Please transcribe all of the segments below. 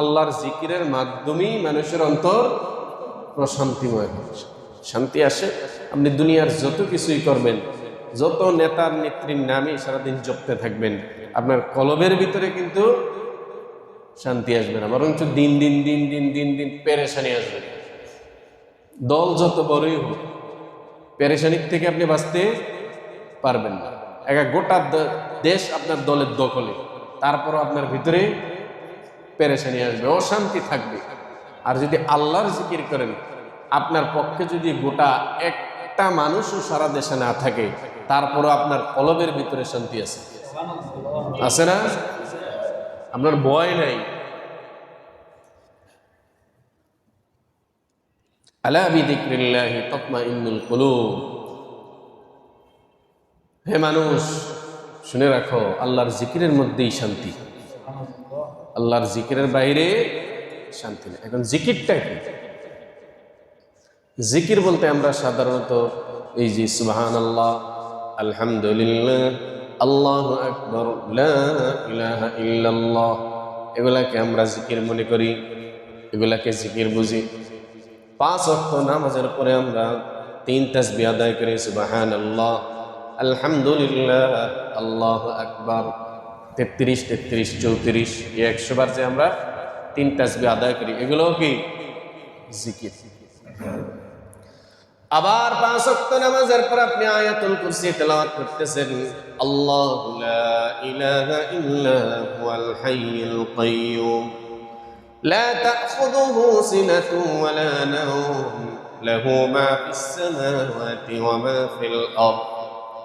আল্লাহর জিকিরের মাধ্যমেই মানুষের অন্তর প্রশান্তিময় শান্তি আসে। আপনি দুনিয়ার যত কিছুই করবেন, যত নেতার নেত্রীর নামে সারাদিন জপতে থাকবেন, আপনার কলবের ভিতরে কিন্তু শান্তি আসবে না, বরঞ্চ দিন দিন দিন দিন দিন দিন পেরেশানি আসবে। দল যত বড়ই হোক, পেরেশানির থেকে আপনি বাঁচতে পারবেন না। এক গোটা দেশ আপনার দলের দখলে, তারপরও আপনার ভিতরে পেরেশানি আসবে, অশান্তি থাকবে। আর যদি আল্লাহর জিকির করেন, আপনার পক্ষে যদি গোটা একটা মানুষও সারা দেশে না থাকে, তারপরও আপনার কলবের ভিতরে শান্তি আছে। আছে না? আপনার ভয় নাই। আলা বিদিক্রিল্লাহি তাতমাইন্নুল কুলুব। হে মানুষ, শুনে রাখো, আল্লাহর জিকিরের মধ্যেই শান্তি। আল্লাহর জিকিরের বাইরে শান্তি নেই। এখন জিকিরটা কি? জিকির বলতে আমরা সাধারণত এই যে সুবাহান আল্লাহ আলহামদুলিল্লাহ, আল্লাহ আকবর ইল্লাল্লাহ, এগুলাকে আমরা জিকির মনে করি, এগুলাকে জিকির বুঝি। পাঁচ অক্ট নামাজের পরে আমরা তিন তাসবি আদায় করি সুবাহান আল্লাহ আলহামদুলিল্লাহ, আল্লাহ আকবর। তেত্রিশ তেত্রিশ, চৌত্রিশ, এই একশোবার যে আমরা তিন তাসবি আদায় করি, এগুলোও কি? জিকির। আবার পাঁচ ওয়াক্ত নামাজের পর আপনি আয়াতুল কুরসি তেলাওয়াত করতেছেন, আল্লাহু লা ইলাহা ইল্লা হুয়াল হাইয়ুল কাইয়্যুম। লা তাখুযুহু সিনাতু ওয়া লা নাওম, লাহু মা ফিস সামাওয়াতি ওয়া মা ফিল আরদ।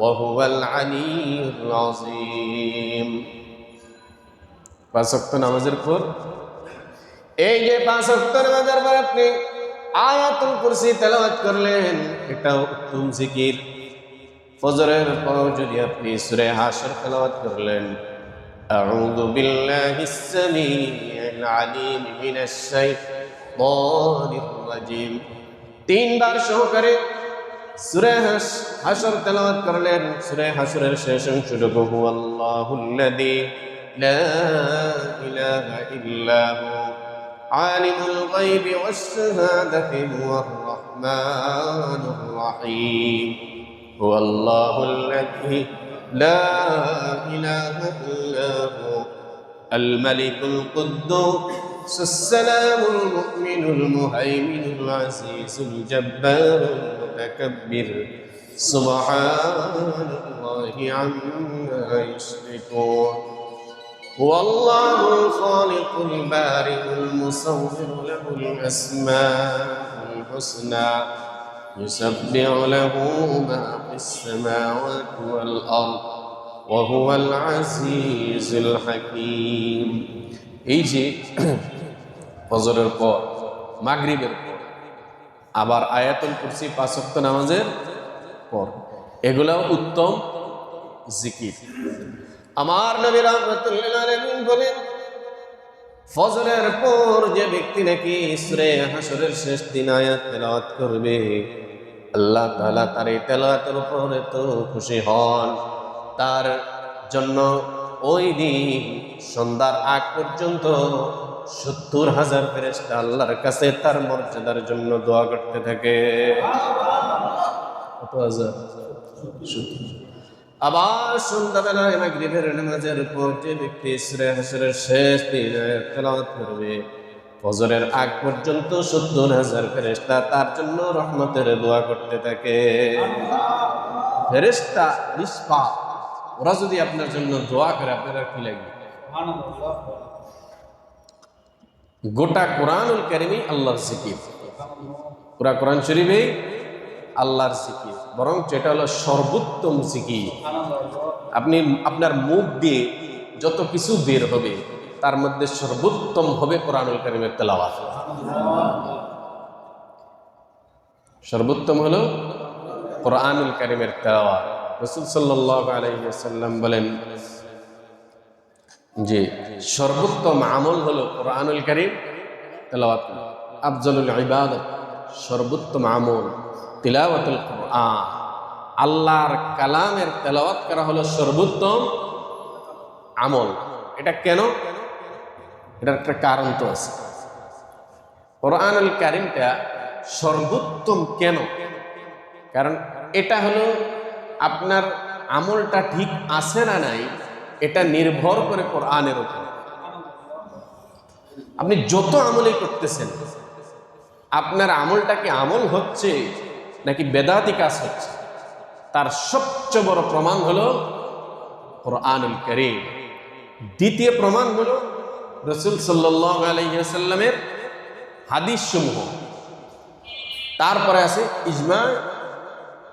وهو العلي العظيم পাঁচ ওয়াক্ত নামাজের পর এই যে পাঁচ ওয়াক্ত নামাজের পর আপনি আয়াতুল কুরসি তেলাওয়াত করলেন এটা উত্তম জিকির ফজরের পর যদি আপনি সূরা হাশর তেলাওয়াত করলেন أعوذ بالله السميع العليم من الشيطان الرجيم তিন বার সহকারে সূরা হাস- হাশর তেলাওয়াত করলেন সূরা হাশরের শেষ অংশটুকু হুয়াল্লাহুল্লাযী লা ইলাহা ইল্লা হু عالم الغيب والشهادة هو الرحمن الرحيم هو الله الذي لا إله إلا هو الملك القدوس السلام المؤمن المهيمن العزيز الجبار المتكبر سبحان الله عما يشركون هو الله الخالق البارئ المصور له الأسماء الحسنى يسبح له ما في السماوات والأرض وهو العزيز الحكيم এই যে ফজরের পর মাগরিবের পর আবার আয়াতুল কুরসি পাঁচ ওয়াক্ত নামাজের পর। এগুলাও উত্তম জিকির। আমার নবী রহমতুল্লাহ আলামিন বলেন, ফজরের পর যে ব্যক্তি নাকি সূরা হাসরের শেষ দিন আয়াত তেলাওয়াত করবে, আল্লাহ তাআলা তার এই তেলাওয়াতের উপর এত খুশি হন। তার জন্য ওই দিন সন্ধ্যার আগ পর্যন্ত সত্তর হাজার ফেরেশতা আল্লাহর কাছে তার মর্যাদার জন্য দোয়া করতে থাকে। আবার সন্ধ্যাবেলায় মাগরিবের নামাজের পর যে ব্যক্তি শেষ তেলাওয়াত করবে। ফজরের আগ পর্যন্ত সত্তর হাজার ফেরেশতা তার জন্য রহমতের দোয়া করতে থাকে। ফেরেশতা নিষ্পাপ, ওরা যদি আপনার জন্য দোয়া করে, আপনারা কি লাগবে? গোটা কোরআনুল কারিমি আল্লাহর জিকির। পুরা কোরআন শরীফে আল্লাহর জিকির। বরং এটা হলো সর্বোত্তম জিকির। আপনি আপনার মুখ দিয়ে যত কিছু বের হবে, তার মধ্যে সর্বোত্তম হবে কোরআনুল কারিমের তেলাওয়াত। সর্বোত্তম হলো কোরআনুল কারিমের তেলাওয়াত। রসুল সাল্লাহ আলাইসাল্লাম বলেন যে সর্বোত্তম আমল হলো কোরআনুল কারিম তেলাওয়াত আফজলুল ইবাদত, সর্বোত্তম আমল তিলাওয়াতুল কোরআন। আল্লাহর কালামের তেলাওয়াত করা হলো সর্বোত্তম আমল। এটা কেন? এটার একটা কারণ তো আছে। কোরআনুল কারিমটা সর্বোত্তম কেন? কারণ এটা হলো আপনার আমলটা ঠিক আছে না নাই এটা নির্ভর করে কোরআনের উপর। আপনি যত আমলই করতেছেন, আপনার আমলটা কি আমল হচ্ছে নাকি বেদাতি কাজ হচ্ছে? তার সবচেয়ে বড় প্রমাণ হলো কোরআনুল করিম। দ্বিতীয় প্রমাণ হলো রসুল সাল্লাহ হাদিস সমূহ তারপরে আছে ইজমা,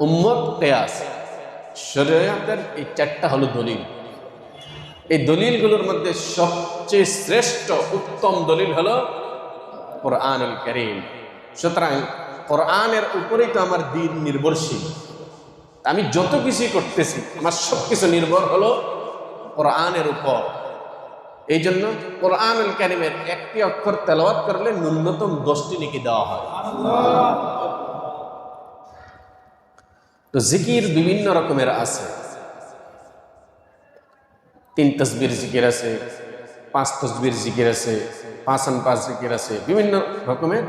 উম্মত, কেয়াস। এই চারটা হলো দলিল। এই দলিলগুলোর মধ্যে সবচেয়ে শ্রেষ্ঠ উত্তম দলিল হলো কোরআনুল করিম। সুতরাং কোরআনের উপরেই তো আমার দিন নির্ভরশীল। আমি যত কিছুই করতেছি, আমার সব কিছু নির্ভর হলো কোরআনের উপর। এই জন্য কোরআনুল কারিমের একটি অক্ষর তেলাওয়াত করলে ন্যূনতম দশটি নিকি দেওয়া হয়। তো জিকির বিভিন্ন রকমের আছে। তিন তসবির জিকির আছে, পাঁচ তসবির জিকির আছে, পাঁচ আন পাঁচ জিকির আছে, বিভিন্ন রকমের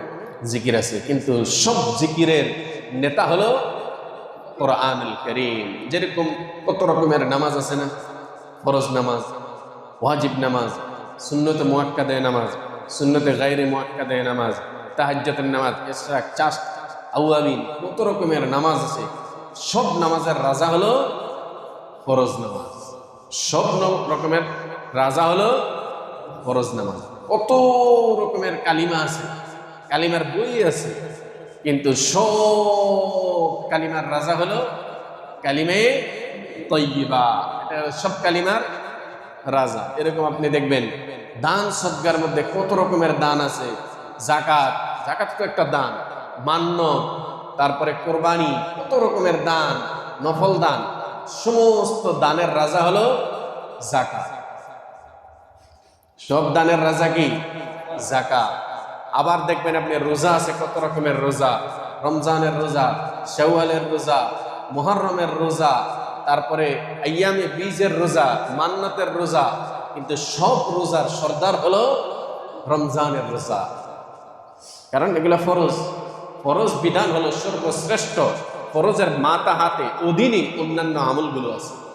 জিকির আছে। কিন্তু সব জিকিরের নেতা হলো কোরআনুল করিম। যেরকম কত রকমের নামাজ আছে না? ফরজ নামাজ, ওয়াজিব নামাজ, সুন্নতে মোয়াক্কাদে নামাজ, সুন্নতে গাইরে মোয়াক্কাদে নামাজ তাহাজ্জাতের নামাজ ইসরাক চাষ আউয়াবিন কত রকমের নামাজ আছে। সব নামাজের রাজা হলো ফরজ নামাজ। সব রকমের। রাজা হলো ফরজ নামাজ। কত রকমের কালিমা আছে। কালিমার বই আছে। কিন্তু সব কালিমার রাজা হলো কালিমে তৈবা এটা সব কালিমার রাজা। এরকম আপনি দেখবেন। দান সদ্গার মধ্যে কত রকমের দান আছে। জাকাত। জাকাত তো একটা দান। মান্য তারপরে কোরবানি। কত রকমের দান। নফল দান। সমস্ত দানের রাজা হলো জাকা সব দানের রাজা কি? জাকা আবার দেখবেন আপনি রোজা আছে, কত রকমের রোজা। রমজানের রোজা, শেওয়ালের রোজা মোহরমের রোজা, তারপরে আয়ামে বীজের রোজা, মান্নাতের রোজা। কিন্তু সব রোজার সর্দার হলো রমজানের রোজা। কারণ এগুলো ফরজ। ফরজ বিধান হলো সর্বশ্রেষ্ঠ। ফরজের মাতা হাতে অধীনে অন্যান্য আমলগুলো আছে।